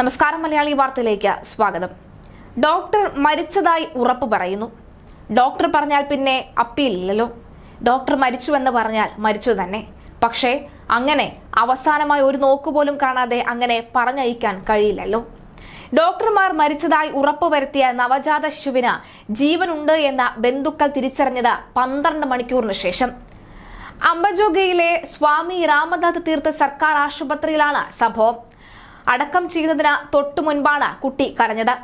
നമസ്കാരം മലയാളി വാർത്തയിലേക്ക് സ്വാഗതം. ഡോക്ടർ മരിച്ചതായി ഉറപ്പ് പറയുന്നു. ഡോക്ടർ പറഞ്ഞാൽ പിന്നെ അപ്പീലില്ലല്ലോ. ഡോക്ടർ മരിച്ചു എന്ന് പറഞ്ഞാൽ മരിച്ചു തന്നെ. പക്ഷേ അങ്ങനെ അവസാനമായി ഒരു നോക്കുപോലും കാണാതെ അങ്ങനെ പറഞ്ഞയക്കാൻ കഴിയില്ലല്ലോ. ഡോക്ടർമാർ മരിച്ചതായി ഉറപ്പുവരുത്തിയ നവജാത ശിശുവിന് ജീവനുണ്ട് എന്ന ബന്ധുക്കൾ തിരിച്ചറിഞ്ഞത് പന്ത്രണ്ട് മണിക്കൂറിന് ശേഷം. അംബജോഗയിലെ സ്വാമി രാമദാസ് തീർത്ഥ സർക്കാർ ആശുപത്രിയിലാണ് സംഭവം. അടക്കം ചെയ്യുന്നതിന് തൊട്ടു മുൻപാണ് കുട്ടി കരഞ്ഞത്.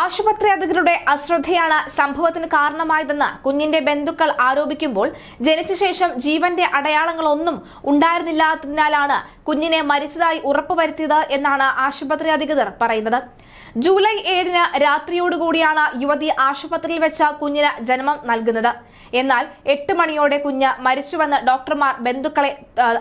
ആശുപത്രി അധികൃതരുടെ അശ്രദ്ധയാണ് സംഭവത്തിന് കാരണമായതെന്ന് കുഞ്ഞിന്റെ ബന്ധുക്കൾ ആരോപിക്കുമ്പോൾ ജനിച്ച ശേഷം ജീവന്റെ അടയാളങ്ങളൊന്നും ഉണ്ടായിരുന്നില്ലാത്തതിനാലാണ് കുഞ്ഞിനെ മരിച്ചതായി ഉറപ്പുവരുത്തിയത് എന്നാണ് ആശുപത്രി അധികൃതർ പറയുന്നത്. ജൂലൈ ഏഴിന് രാത്രിയോടുകൂടിയാണ് യുവതി ആശുപത്രിയിൽ വെച്ച കുഞ്ഞിന് ജന്മം നൽകുന്നത്. എന്നാൽ എട്ട് മണിയോടെ കുഞ്ഞ് മരിച്ചുവെന്ന് ഡോക്ടർമാർ ബന്ധുക്കളെ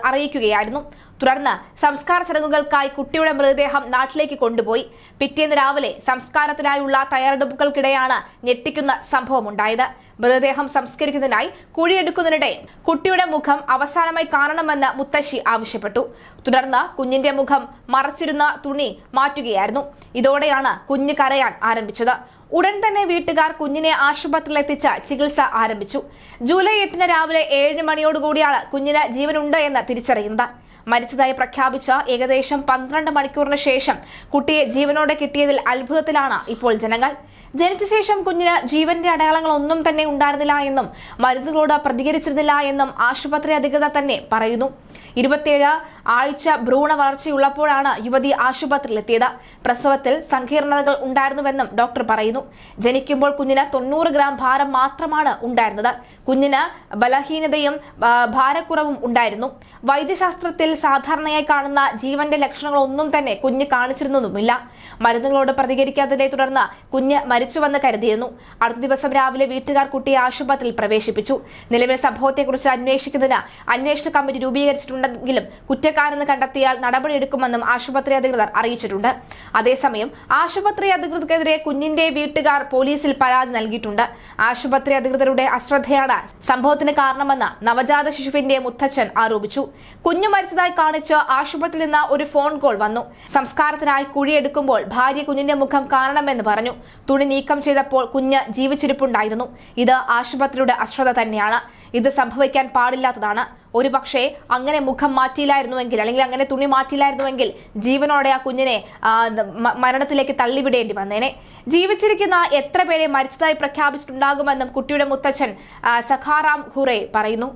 അറിയിക്കുകയായിരുന്നു. തുടർന്ന് സംസ്കാര ചടങ്ങുകൾക്കായി കുട്ടിയുടെ മൃതദേഹം നാട്ടിലേക്ക് കൊണ്ടുപോയി. പിറ്റേന്ന് രാവിലെ സംസ്കാരത്തിനായുള്ള തയ്യാറെടുപ്പുകൾക്കിടെയാണ് ഞെട്ടിക്കുന്ന സംഭവമുണ്ടായത്. മൃതദേഹം സംസ്കരിക്കുന്നതിനായി കുഴിയെടുക്കുന്നതിനിടെ കുട്ടിയുടെ മുഖം അവസാനമായി കാണണമെന്ന് മുത്തശ്ശി ആവശ്യപ്പെട്ടു. തുടർന്ന് കുഞ്ഞിന്റെ മുഖം മറച്ചിരുന്ന തുണി മാറ്റുകയായിരുന്നു. ഇതോടെയാണ് കുഞ്ഞ് കരയാൻ ആരംഭിച്ചത്. ഉടൻ തന്നെ വീട്ടുകാർ കുഞ്ഞിനെ ആശുപത്രിയിൽ എത്തിച്ച് ചികിത്സ ആരംഭിച്ചു. ജൂലൈ എട്ടിന് രാവിലെ ഏഴ് മണിയോടുകൂടിയാണ് കുഞ്ഞിന് ജീവനുണ്ട് എന്ന് തിരിച്ചറിയുന്നത്. മരിച്ചതായി പ്രഖ്യാപിച്ച ഏകദേശം പന്ത്രണ്ട് മണിക്കൂറിന് ശേഷം കുട്ടിയെ ജീവനോടെ കിട്ടിയതിൽ അത്ഭുതത്തിലാണ് ഇപ്പോൾ ജനങ്ങൾ. ജനിച്ച ശേഷം കുഞ്ഞിന് ജീവന്റെ അടയാളങ്ങൾ ഒന്നും തന്നെ ഉണ്ടായിരുന്നില്ല എന്നും മരുന്നുകളോട് പ്രതികരിച്ചിരുന്നില്ല എന്നും ആശുപത്രി അധികൃതർ തന്നെ പറയുന്നു. ഇരുപത്തിയേഴ് ആഴ്ച ഭ്രൂണ വളർച്ചയുള്ളപ്പോഴാണ് യുവതി ആശുപത്രിയിലെത്തിയത്. പ്രസവത്തിൽ സങ്കീർണതകൾ ഉണ്ടായിരുന്നുവെന്നും ഡോക്ടർ പറയുന്നു. ജനിക്കുമ്പോൾ കുഞ്ഞിന് തൊണ്ണൂറ് ഗ്രാം ഭാരം മാത്രമാണ് ഉണ്ടായിരുന്നത്. കുഞ്ഞിന് ബലഹീനതയും ഭാരക്കുറവും ഉണ്ടായിരുന്നു. വൈദ്യശാസ്ത്രത്തിൽ സാധാരണയായി കാണുന്ന ജീവന്റെ ലക്ഷണങ്ങളൊന്നും തന്നെ കുഞ്ഞ് കാണിച്ചിരുന്നതുമില്ല. മരുന്നുകളോട് പ്രതികരിക്കാത്തതിനെ തുടർന്ന് കുഞ്ഞ് മരിച്ചുവെന്ന് കരുതിയിരുന്നു. അടുത്ത ദിവസം രാവിലെ വീട്ടുകാർ കുട്ടിയെ ആശുപത്രിയിൽ പ്രവേശിപ്പിച്ചു. നിലവിലെ സംഭവത്തെക്കുറിച്ച് അന്വേഷിക്കുന്നതിന് അന്വേഷണ കമ്മിറ്റി രൂപീകരിച്ചിട്ടുണ്ടെങ്കിലും കുറ്റക്കാരെന്ന് കണ്ടെത്തിയാൽ നടപടിയെടുക്കുമെന്നും ആശുപത്രി അധികൃതർ അറിയിച്ചിട്ടുണ്ട്. അതേസമയം ആശുപത്രി അധികൃതർക്കെതിരെ കുഞ്ഞിന്റെ വീട്ടുകാർ പോലീസിൽ പരാതി നൽകിയിട്ടുണ്ട്. ആശുപത്രി അധികൃതരുടെ അശ്രദ്ധയാണ് സംഭവത്തിന് കാരണമെന്ന് നവജാത ശിശുവിന്റെ മുത്തച്ഛൻ ആരോപിച്ചു. കുഞ്ഞു മരിച്ചതായി കാണിച്ച് ആശുപത്രിയിൽ നിന്ന് ഒരു ഫോൺ കോൾ വന്നു. സംസ്കാരത്തിനായി കുഴിയെടുക്കുമ്പോൾ ഭാര്യ കുഞ്ഞിന്റെ മുഖം കാണണമെന്ന് പറഞ്ഞു. തുണി നീക്കം ചെയ്തപ്പോൾ കുഞ്ഞ് ജീവിച്ചിരിപ്പുണ്ടായിരുന്നു. ഇത് ആശുപത്രിയുടെ അശ്രദ്ധ തന്നെയാണ്. ഇത് സംഭവിക്കാൻ പാടില്ലാത്തതാണ്. ഒരു പക്ഷേ അങ്ങനെ മുഖം മാറ്റിയില്ലായിരുന്നുവെങ്കിൽ അല്ലെങ്കിൽ അങ്ങനെ തുണി മാറ്റിയില്ലായിരുന്നുവെങ്കിൽ ജീവനോടെ ആ കുഞ്ഞിനെ മരണത്തിലേക്ക് തള്ളിവിടേണ്ടി വന്നേനെ. ജീവിച്ചിരിക്കുന്ന എത്ര പേരെ മരിച്ചതായി പ്രഖ്യാപിച്ചിട്ടുണ്ടാകുമെന്നും കുട്ടിയുടെ മുത്തച്ഛൻ സഖാറാം ഹുറേ പറയുന്നു.